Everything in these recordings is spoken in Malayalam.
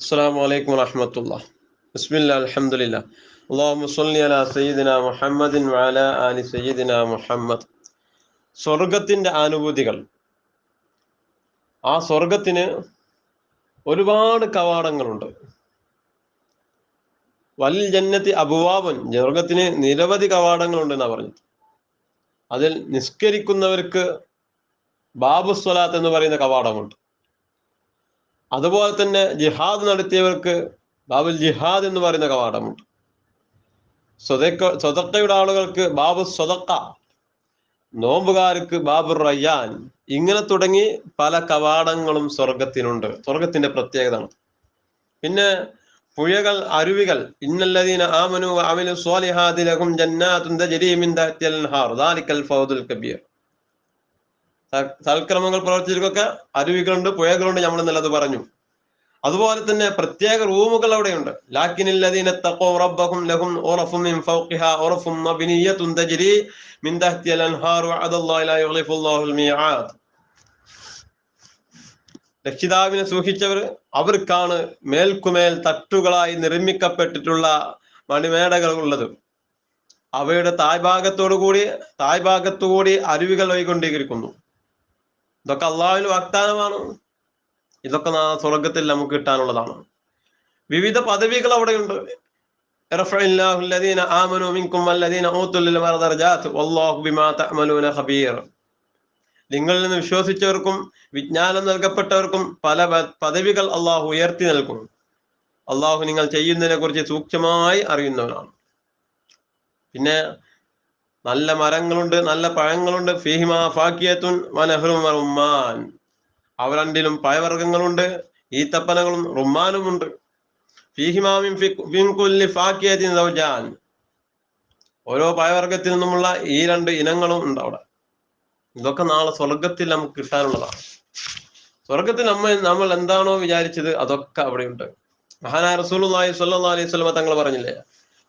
السلام عليكم ورحمة الله بسم الله الحمد لله اللهم صل على سيدنا محمد وعلى آل سيدنا محمد സ്വർഗത്തിന്റെ അനുഭൂതികൾ ആ സ്വർഗത്തിന് ഒരുപാട് കവാടങ്ങളുണ്ട് വൽ ജന്നത്തി അബുവാബൻ സ്വർഗത്തിന് നിരവധി കവാടങ്ങളുണ്ട് എന്നാ പറഞ്ഞത് അതിൽ നിസ്കരിക്കുന്നവർക്ക് ബാബു സ്വലാത്ത് എന്ന് പറയുന്ന കവാടമുണ്ട് അതുപോലെ തന്നെ ജിഹാദ് നടത്തിയവർക്ക് ബാബുൽ ജിഹാദ് എന്ന് പറയുന്ന കവാടമുണ്ട്. സ്വതക്ക സ്വതക്കയുടെ ആളുകൾക്ക് ബാബു സ്വതക്ക നോമ്പുകാർക്ക് ബാബു റയ്യാൻ ഇങ്ങനെ തുടങ്ങി പല കവാടങ്ങളും സ്വർഗത്തിനുണ്ട് സ്വർഗത്തിന്റെ പ്രത്യേകത പിന്നെ പുഴകൾ അരുവികൾ ഇന്നല്ലദീന ആമനു അമിലു സ്വാലിഹാതി ലഹും ജന്നാത്തുൻ തജ്രീ മിൻ തഹ്തിൽ അൻഹാർ ദാലിക്കൽ ഫൗദുൽ കബീർ. സൽക്രമങ്ങൾ പ്രവർത്തിച്ചവർക്കൊക്കെ അരുവികളുണ്ട് പുഴകളുണ്ട് നമ്മൾ ഇന്നലെ പറഞ്ഞു. അതുപോലെ തന്നെ പ്രത്യേക റൂമുകൾ അവിടെയുണ്ട്. റബ്ബഹും ലഹും മിൻ മബ്നിയതുൻ മിൻ അൻഹാർ രക്ഷിതാവിനെ സൂക്ഷിച്ചവർ അവർക്കാണ് മേൽക്കുമേൽ തട്ടുകളായി നിർമ്മിക്കപ്പെട്ടിട്ടുള്ള മണിമേടകൾ ഉള്ളത്. അവയുടെ തായ്ഭാഗത്തോടു കൂടി തായ്ഭാഗത്തു കൂടി അരുവികൾ ഒഴുകൊണ്ടിരിക്കുന്നു ഇതൊക്കെ അള്ളാഹുവിൽ വാഗ്ദാനമാണ്. ഇതൊക്കെ സ്വർഗത്തിൽ നമുക്ക് കിട്ടാനുള്ളതാണ്. വിവിധ പദവികൾ അവിടെയുണ്ട്. നിങ്ങളിൽ നിന്ന് വിശ്വസിച്ചവർക്കും വിജ്ഞാനം നൽകപ്പെട്ടവർക്കും പല പദവികൾ അള്ളാഹു ഉയർത്തി നൽകും. അള്ളാഹു നിങ്ങൾ ചെയ്യുന്നതിനെ കുറിച്ച് സൂക്ഷ്മമായി അറിയുന്നവനാണ്. പിന്നെ നല്ല മരങ്ങളുണ്ട് നല്ല പഴങ്ങളുണ്ട്. ഫിഹിമ ഫാക്കിയത്തുൻ റുമാൻ അവ രണ്ടിലും പഴവർഗങ്ങളുണ്ട് ഈത്തപ്പനകളും റുമാനും ഉണ്ട് ഓരോ പഴവർഗത്തിൽ നിന്നുമുള്ള ഈ രണ്ട് ഇനങ്ങളും ഉണ്ട് അവിടെ. ഇതൊക്കെ നാളെ സ്വർഗത്തിൽ നമുക്ക് കിട്ടാനുള്ളതാണ്. സ്വർഗത്തിൽ നമ്മൾ നമ്മൾ എന്താണോ വിചാരിച്ചത് അതൊക്കെ അവിടെയുണ്ട്. മഹാനായ റസൂലുള്ളാഹി സ്വല്ലാ അലൈഹി വസല്ലം തങ്ങൾ പറഞ്ഞില്ലേ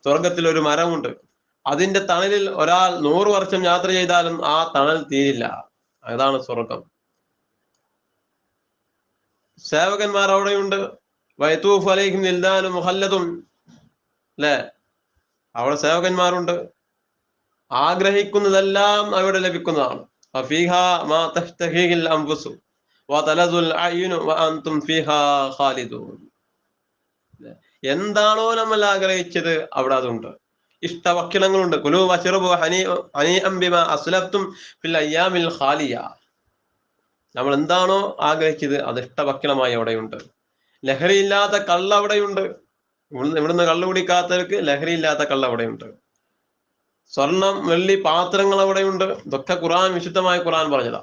സ്വർഗത്തിൽ ഒരു മരമുണ്ട്. അതിന്റെ തണലിൽ ഒരാൾ നൂറ് വർഷം യാത്ര ചെയ്താലും ആ തണൽ തീരില്ല. അതാണ് സ്വർഗം സേവകന്മാർ അവിടെയുണ്ട്. വൈത്തൂഫ് അലൈഹിം നിൽദാനും മുഹല്ലതും അല്ലേ അവിടെ സേവകന്മാരുണ്ട്. ആഗ്രഹിക്കുന്നതെല്ലാം അവിടെ ലഭിക്കുന്നതാണ്. എന്താണോ നമ്മൾ ആഗ്രഹിച്ചത് അവിടെ അതുണ്ട്. ഇഷ്ടഭക്ഷണങ്ങളുണ്ട് കുലു ഹനി അസ്ലഫ്തും ഖാലിയ. നമ്മൾ എന്താണോ ആഗ്രഹിച്ചത് അത് ഇഷ്ടഭക്ഷണമായി അവിടെയുണ്ട്. ലഹരിയില്ലാത്ത കള്ള അവിടെയുണ്ട്. ഇവിടുന്ന് ഇവിടുന്ന് കള്ളു കുടിക്കാത്തവർക്ക് ലഹരിയില്ലാത്ത കള്ള അവിടെയുണ്ട്. സ്വർണം വെള്ളി പാത്രങ്ങൾ അവിടെയുണ്ട്. ഇതൊക്കെ ഖുറാൻ വിശുദ്ധമായ ഖുറാൻ പറഞ്ഞതാ.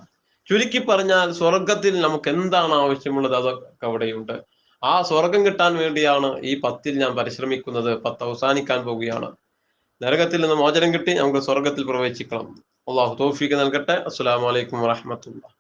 ചുരുക്കി പറഞ്ഞാൽ സ്വർഗത്തിൽ നമുക്ക് എന്താണ് ആവശ്യമുള്ളത്? അതൊക്കെ അവിടെയുണ്ട്. ആ സ്വർഗം കിട്ടാൻ വേണ്ടിയാണ് ഈ പത്തിൽ ഞാൻ പരിശ്രമിക്കുന്നത്. പത്ത് അവസാനിക്കാൻ പോവുകയാണ്. നരകത്തിൽ നിന്ന് മോചനം കിട്ടി നമുക്ക് സ്വർഗത്തിൽ പ്രവേശിക്കണം. അള്ളാഹു തോഫിക്ക് നൽകട്ടെ. അസ്സാം വലൈക്കും വാഹമത്തുള്ള